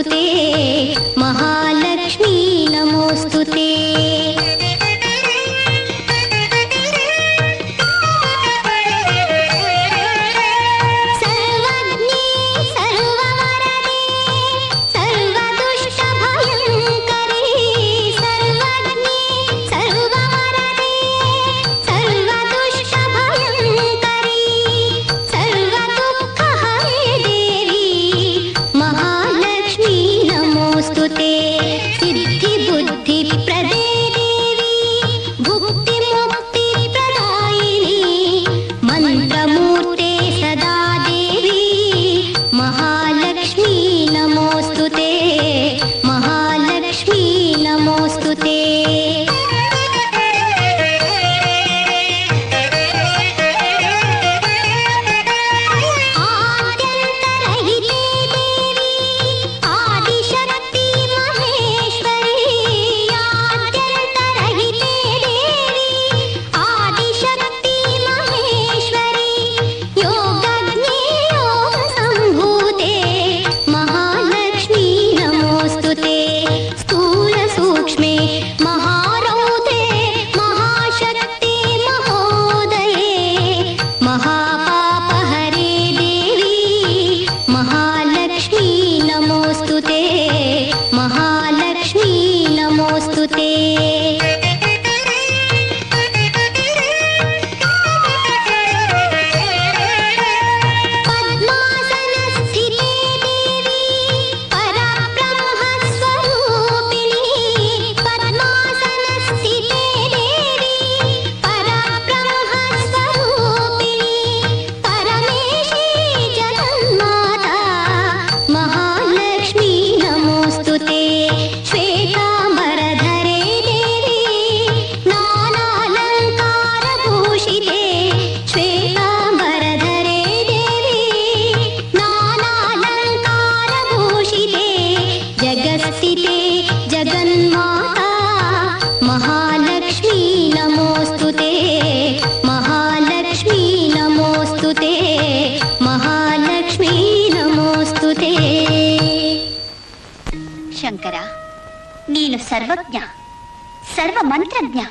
పోతే स्तुते ते महालक्ष्मी नमोऽस्तु ते महालक्ष्मी नमोऽस्तु ते महालक्ष्मी नमोऽस्तु ते शङ्कर नीनु सर्वज्ञ सर्वमन्त्रज्ञ